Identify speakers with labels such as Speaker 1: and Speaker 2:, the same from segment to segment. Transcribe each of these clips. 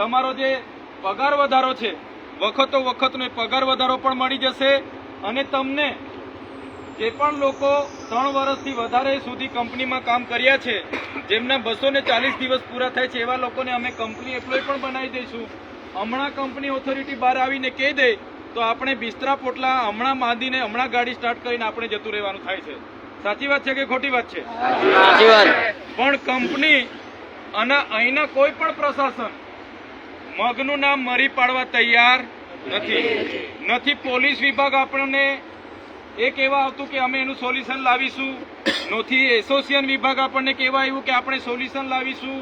Speaker 1: તમારો જે પગાર વધારો છે વખતો વખતનો એ પગાર વધારો પણ મળી જશે અને તમને જે પણ લોકો ત્રણ વર્ષથી વધારે સુધી કંપનીમાં કામ કર્યા છે જેમના બસો ને ચાલીસ દિવસ પૂરા થાય છે એવા લોકોને અમે કંપની એમ્પ્લોય પણ બનાવી દઈશું. હમણાં કંપની ઓથોરિટી બહાર આવીને કહી દે તો આપણે બિસ્તરા પોટલા હમણાં બાંધીને હમણાં ગાડી સ્ટાર્ટ કરીને આપણે જતું રહેવાનું થાય છે. સાચી વાત છે કે ખોટી વાત છે? પણ કંપની અને અહીંના કોઈ પણ પ્રશાસન મગનું નામ મરી પાડવા તૈયાર નથી. નથી, પોલીસ વિભાગ આપણને એ કહેવા આવતું કે અમે એનું સોલ્યુશન લાવીશું. નથી, એસોસિએશન વિભાગ આપણને કહેવા આવ્યું કે આપણે સોલ્યુશન લાવીશું.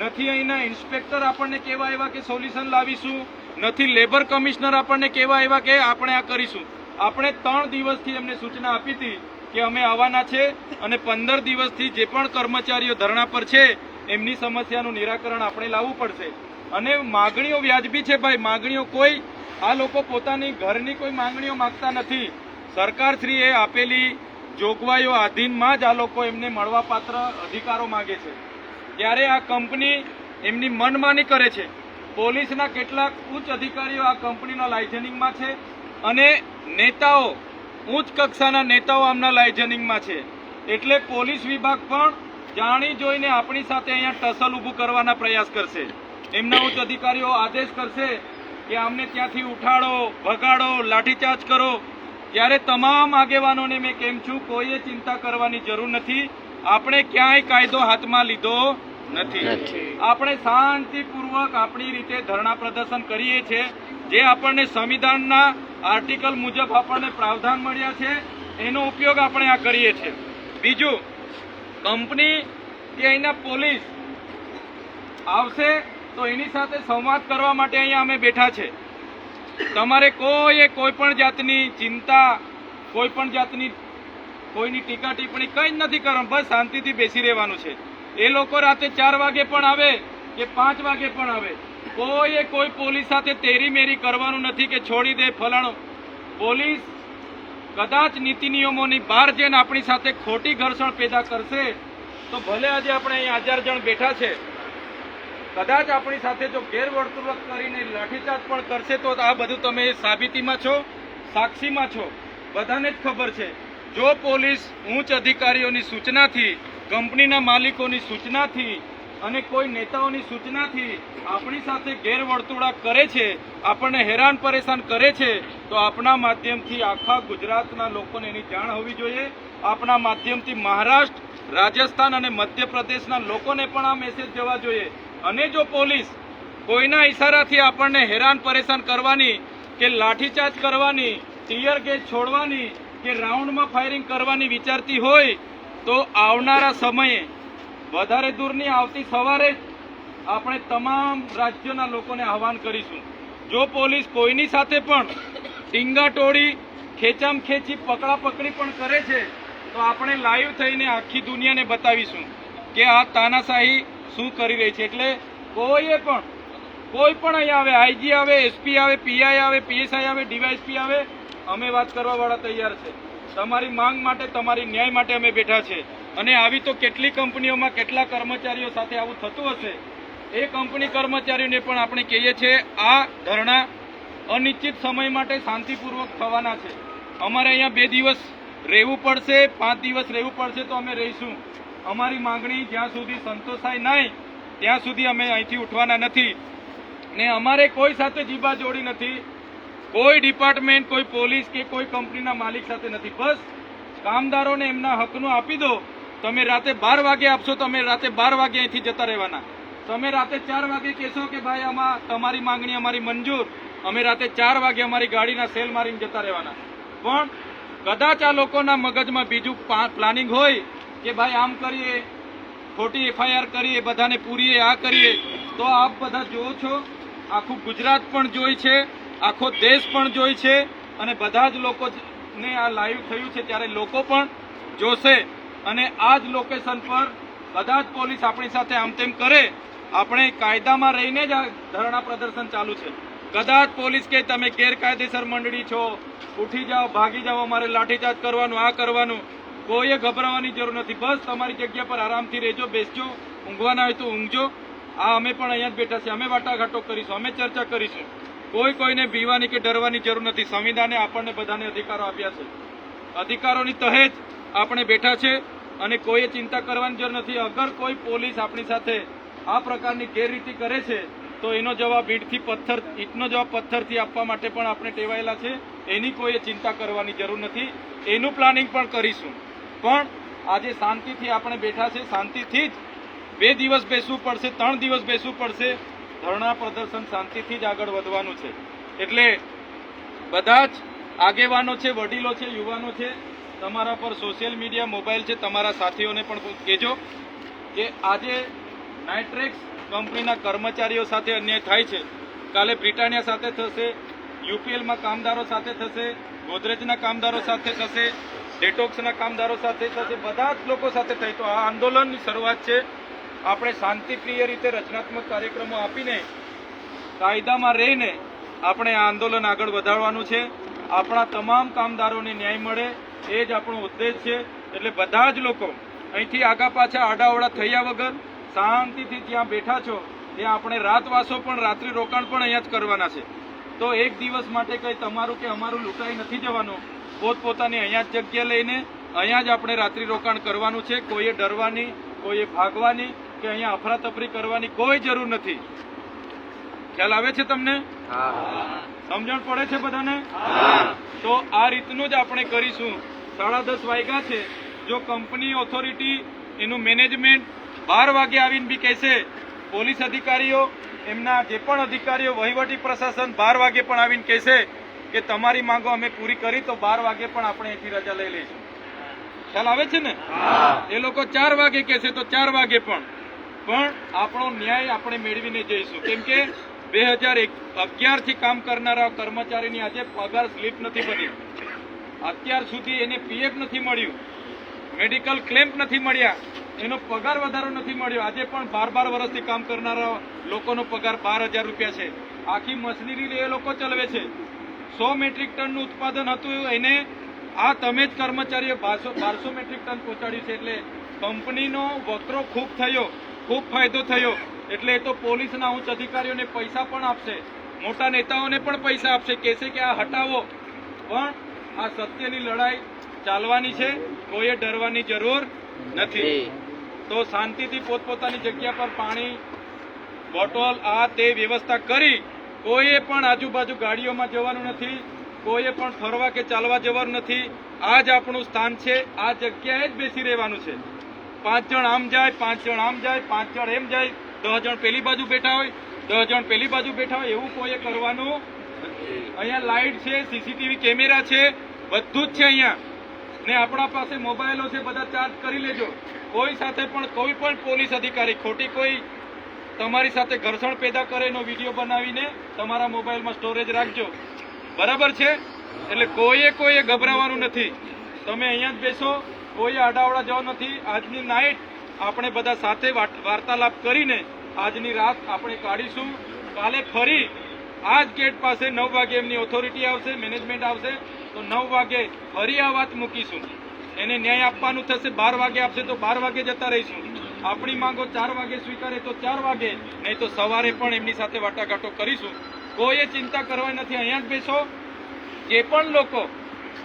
Speaker 1: નથી, અહીંના ઇન્સ્પેક્ટર આપણને કહેવા આવ્યા કે સોલ્યુશન લાવીશું. નથી, લેબર કમિશનર આપણને કહેવા આવ્યા કે આપણે આ કરીશું. આપણે ત્રણ દિવસથી એમને સૂચના આપી હતી કે અમે આવવાના છે અને પંદર દિવસથી જે પણ કર્મચારીઓ ધરણા પર છે, એમની સમસ્યાનું નિરાકરણ આપણે લાવવું પડશે. અને માગણીઓ વ્યાજબી છે ભાઈ. માગણીઓ કોઈ, આ લોકો પોતાની ઘરની કોઈ માંગણીઓ માંગતા નથી. સરકારશ્રીએ આપેલી જોગવાઈઓ આધીનમાં જ આ લોકો એમને મળવાપાત્ર અધિકારો માગે છે. ત્યારે આ કંપની એમની મનમાની કરે છે. પોલીસના કેટલાક ઉચ્ચ અધિકારીઓ આ કંપનીના લાઇઝનિંગમાં છે અને નેતાઓ, ઉચ્ચ કક્ષાના નેતાઓ આમના લાઇઝનિંગમાં છે. એટલે પોલીસ વિભાગ પણ જાણી જોઈને આપણી સાથે અહીંયા ટસલ ઊભું કરવાના પ્રયાસ કરશે. એમના ઉચ્ચ અધિકારીઓ આદેશ કરશે કે અમને ત્યાંથી ઉઠાડો ભગાડો લાઠીચાર્જ કરો. ત્યારે તમામ આગેવાનોને મેં કેમ છું કોઈએ ચિંતા કરવાની જરૂર નથી. આપણે ક્યાંય કાયદો હાથમાં લીધો નથી. આપણે શાંતિપૂર્વક આપણી રીતે ધરણા પ્રદર્શન કરીએ છીએ. જે આપણને સંવિધાનના આર્ટિકલ મુજબ આપણને પ્રાવધાન મળ્યા છે એનો ઉપયોગ આપણે આ કરીએ છીએ. બીજું કંપની કે અહીંના પોલીસ આવશે તો એની સાથે સંવાદ કરવા માટે અહીંયા અમે બેઠા છે. તમારે કોઈએ કોઈ પણ જાતની ચિંતા, કોઈ પણ જાતની, કોઈની ટીકા ટિપ્પણી કંઈ જ નથી કરવાનું, બસ શાંતિથી બેસી રહેવાનું છે. એ લોકો રાતે ચાર વાગે પણ આવે કે પાંચ વાગે પણ આવે. કોઈએ કોઈ પોલીસ સાથે તેરી મેરી કરવાનું નથી કે છોડી દે ફલાણો. પોલીસ કદાચ નીતિ નિયમોની બહાર જઈને આપણી સાથે ખોટી ઘર્ષણ પેદા કરશે, તો ભલે આજે આપણે અહીં હજાર જણ બેઠા છે કદાચ આપણી સાથે જો ગેરવર્તણૂક કરીને લાઠીચાર્જ પણ કરશે તો આ બધું તમે સાબિતીમાં છો, સાક્ષીમાં છો. બધાને જ ખબર છે. જો પોલીસ ઉચ્ચ અધિકારીઓની સૂચનાથી, કંપનીના માલિકોની સૂચનાથી અને કોઈ નેતાઓની સૂચનાથી આપણી સાથે ગેરવર્તુળા કરે છે, આપણને હેરાન પરેશાન કરે છે, તો આપણા માધ્યમથી આખા ગુજરાતના લોકોને એની જાણ હોવી જોઈએ. આપણા માધ્યમથી મહારાષ્ટ્ર, રાજસ્થાન અને મધ્યપ્રદેશના લોકોને પણ આ મેસેજ જવા જોઈએ. અને જો પોલીસ કોઈના ઈશારાથી આપણને હેરાન પરેશાન કરવાની કે લાઠીચાર્જ કરવાની, ટીયર ગેસ છોડવાની કે રાઉન્ડમાં ફાયરિંગ કરવાની વિચારતી હોય, તો આવનારા સમયે વધારે દૂરની આવતી સવારે આપણે તમામ રાજ્યોના લોકોને આહવાન કરીશું. જો પોલીસ કોઈની સાથે પણ ટીંગાટોળી ખેંચામ ખેંચી પકડા પકડી પણ કરે છે, તો આપણે લાઈવ થઈને આખી દુનિયાને બતાવીશું કે આ તાનાશાહી શું કરી રહી છે? એટલે કોઈએ પણ, કોઈ પણ અહીંયા આવે, આઈજી આવે, એસપી આવે, પીઆઈ આવે, પીએસઆઈ આવે ડીવાયસપી આવે, અમે વાત કરવા વાળા તૈયાર છે. તમારી માંગ માટે, તમારી ન્યાય માટે અમે બેઠા છે. અને આવી તો કેટલી કંપનીઓમાં કેટલા કર્મચારીઓ સાથે આવું થતું હશે, એ કંપની કર્મચારીઓને પણ આપણે કહીએ છીએ, આ ધરણા અનિશ્ચિત સમય માટે શાંતિપૂર્વક થવાના છે. અમારે અહીંયા બે દિવસ રહેવું પડશે, પાંચ દિવસ રહેવું પડશે તો અમે રહીશું. અમારી માંગણી જ્યાં સુધી સંતોષાય નહીં, ત્યાં સુધી અમે અહીંથી ઉઠવાના નથી. ને અમારે કોઈ સાથે જીબા જોડી નથી, કોઈ ડિપાર્ટમેન્ટ, કોઈ પોલીસ કે કોઈ કંપનીના માલિક સાથે નથી. બસ કામદારોને એમના હકનું આપી દો. તમે રાતે બાર વાગે આપશો તો અમે રાતે બાર વાગે અહીંથી જતા રહેવાના. તમે રાતે ચાર વાગે કહેશો કે ભાઈ આમાં તમારી માંગણી અમારી મંજૂર. અમે રાતે ચાર વાગે અમારી ગાડીના સેલ મારીને જતા રહેવાના. પણ કદાચ આ લોકોના મગજમાં બીજું પ્લાનિંગ હોય કે ભાઈ આમ કરીએ, ખોટી એફઆઈઆર કરીએ, બધાને પૂરીએ, આ કરીએ, તો આપ બધા જુઓ છો, આખું ગુજરાત પણ જોઈ છે, આખો દેશ પણ જોઈ છે, અને બધા જ લોકોને આ લાઈવ થયું છે, ત્યારે લોકો પણ જોશે. અને આ જ લોકેશન પર કદાચ પોલીસ આપણી સાથે આમ તેમ કરે. આપણે કાયદામાં રહીને જ આ ધરણા પ્રદર્શન ચાલુ છે. કદાચ પોલીસ કે તમે ગેરકાયદેસર મંડળી છો, ઉઠી જાઓ, ભાગી જાઓ, અમારે લાઠીચાર્જ કરવાનું, આ કરવાનું કોઈએ ગભરાવાની જરૂર નથી. બસ તમારી જગ્યા પર આરામથી રહેજો, બેસજો, ઊંઘવાના હોય તો ઊંઘજો. આ અમે પણ અહીંયા જ બેઠા છીએ. અમે વાટાઘાટો કરીશું, અમે ચર્ચા કરીશું. કોઈ કોઈને બીવાની કે ડરવાની જરૂર નથી. સંવિધાને આપણને બધાને અધિકારો આપ્યા છે. અધિકારોની તહે જ આપણે બેઠા છે અને કોઈએ ચિંતા કરવાની જરૂર નથી. અગર કોઈ પોલીસ આપણી સાથે આ પ્રકારની ગેરરીતિ કરે છે, તો એનો જવાબ ઈટથી પથ્થર, ઈટનો જવાબ પથ્થરથી આપવા માટે પણ આપણે ટેવાયેલા છે. એની કોઈએ ચિંતા કરવાની જરૂર નથી. એનું પ્લાનિંગ પણ કરીશું. પણ આજે શાંતિથી આપણે બેઠા છે, શાંતિથી જ બે દિવસ બેસવું પડશે, ત્રણ દિવસ બેસવું પડશે. ધરણા પ્રદર્શન શાંતિથી જ આગળ વધવાનું છે. એટલે બધા જ આગેવાનો છે, વડીલો છે, યુવાનો છે, તમારા પર સોશિયલ મીડિયા મોબાઈલ છે, તમારા સાથીઓને પણ કહેજો કે આજે નાઇટ્રેક્સ કંપનીના કર્મચારીઓ સાથે અન્યાય થાય છે. કાલે બ્રિટાનિયા સાથે થશે, યુપીએલમાં કામદારો સાથે થશે, ગોદરેજના કામદારો સાથે થશે ડેટોક્સના કામદારો સાથે થશે બધા જ લોકો સાથે થાય તો આ આંદોલનની શરૂઆત છે. આપણે શાંતિપ્રિય રીતે રચનાત્મક કાર્યક્રમો આપીને કાયદામાં રહીને આપણે આ આંદોલન આગળ વધારવાનું છે. આપણા તમામ કામદારોને ન્યાય મળે, એ જ આપણો ઉદ્દેશ છે. એટલે બધા જ લોકો અહીંથી આગા પાછા આડાઓડા થયા વગર શાંતિથી ત્યાં બેઠા છો, ત્યાં આપણે રાતવાસો પણ, રાત્રિ રોકાણ પણ અહીંયા જ કરવાના છે. તો એક દિવસ માટે કંઈ તમારું કે અમારું લૂંટાઈ નથી જવાનું. પોતપોતાની અહીંયા જ જગ્યા લઈને અહીંયા જ આપણે રાત્રિ રોકાણ કરવાનું છે. કોઈએ ડરવાની કોઈએ ભાગવાની કે અહીંયા અફરાતફરી કરવાની કોઈ જરૂર નથી. ખ્યાલ આવે છે તમને? સમજણ પડે છે બધાને? તો આ રીતનું જ આપણે કરીશું. સાડા દસ વાગ્યા છે. જો કંપની ઓથોરિટી એનું મેનેજમેન્ટ બાર વાગે આવીને બી કહેશે પોલીસ અધિકારીઓ એમના જે પણ અધિકારીઓ વહીવટી પ્રશાસન બાર વાગે પણ આવીને કહેશે કે તમારી માંગો અમે પૂરી કરી તો બાર વાગે પણ આપણે અહીંથી રજા લઈ લઈશું. ખ્યાલ આવે છે ને? એ લોકો ચાર વાગે કહેશે તો ચાર વાગે પણ. પણ આપણો ન્યાય આપણે મેળવીને જઈશું. કેમ કે બે હજાર અગિયારથી કામ કરનારા કર્મચારીની આજે પગાર સ્લીપ નથી બની. અત્યાર સુધી એને પીએફ નથી મળ્યું. મેડિકલ ક્લેમ્પ નથી મળ્યા. એનો પગાર વધારો નથી મળ્યો. આજે પણ બાર બાર વર્ષથી કામ કરનારા લોકોનો પગાર બાર હજાર રૂપિયા છે. આખી મશીનરી એ લોકો ચલાવે છે. સો મેટ્રિક ટનનું ઉત્પાદન હતું એને આ તમે જ કર્મચારીએ બારસો બારસો મેટ્રિક ટન પહોંચાડ્યું છે એટલે કંપનીનો વકરો ખૂબ થયો ખૂબ ફાયદો થયો. એટલે એ તો પોલીસના ઉચ્ચ અધિકારીઓને પૈસા પણ આપશે મોટા નેતાઓને પણ પૈસા આપશે કહેશે કે આ હટાવો. પણ આ સત્યની લડાઈ ચાલવાની છે કોઈએ ડરવાની જરૂર નથી. તો શાંતિથી પોતપોતાની જગ્યા પર પાણી બોટલ આ તે વ્યવસ્થા કરી કોઈએ પણ આજુબાજુ ગાડીઓમાં જવાનું નથી, કોઈએ પણ ફરવા કે ચાલવા જવાનું નથી. આ જ આપણું સ્થાન છે, આ જગ્યાએ જ બેસી રહેવાનું છે. પાંચ જણ આમ જાય, પાંચ જણ આમ જાય, પાંચ જણ એમ જાય. દસ જણ પેલી બાજુ બેઠા હોય દસ જણ પેલી બાજુ બેઠા હોય, એવું કોઈએ કરવાનું અહીંયા લાઇટ છે સીસીટીવી કેમેરા છે, બધું જ છે અહીંયા. ને આપણા પાસે મોબાઈલો છે, બધા ચાર્જ કરી લેજો. કોઈ સાથે પણ, કોઈ પણ પોલીસ અધિકારી, ખોટી કોઈ તમારી સાથે ઘર્ષણ પેદા કરે એનો વીડિયો બનાવીને તમારા મોબાઈલમાં સ્ટોરેજ રાખજો. બરાબર છે? એટલે કોઈએ કોઈએ ગભરાવાનું નથી. તમે અહીંયા જ બેસો કોઈ આડાવડા જવા નથી. આજની નાઇટ આપણે બધા સાથે વાર્તાલાપ કરીને આજની રાત આપણે કાઢીશું. કાલે ફરી આ જ ગેટ પાસે નવ વાગે એમની ઓથોરિટી આવશે મેનેજમેન્ટ આવશે, તો નવ વાગે ફરી આ વાત મૂકીશું. એને ન્યાય આપવાનું થશે, બાર વાગે આપશે, તો બાર વાગે જતા રહીશું. આપણી માંગો ચાર વાગે સ્વીકારે તો ચાર વાગે, નહીં તો સવારે પણ એમની સાથે વાટાઘાટો કરીશું. કોઈએ ચિંતા કરવાની નથી, અહીંયા જ બેસો. જે પણ લોકો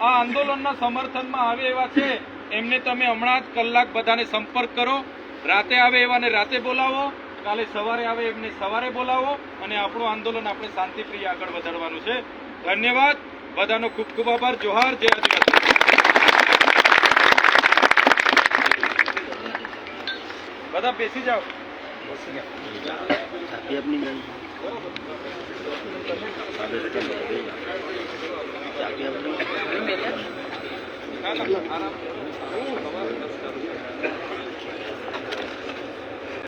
Speaker 1: આ આંદોલનના સમર્થનમાં આવે એવા છે, એમને તમે હમણાં જ કલાક બધાને સંપર્ક કરો. રાતે આવે એવાને રાતે બોલાવો. કાલે સવારે આવે એમને સવારે બોલાવો અને આપણું આંદોલન આપણે શાંતિપ્રિય આગળ વધારવાનું છે. ધન્યવાદ. બધાનો ખૂબ ખૂબ આભાર. જોહાર. જય આદિવાસી. બધા બેસી જાઓ. ચાબી આપની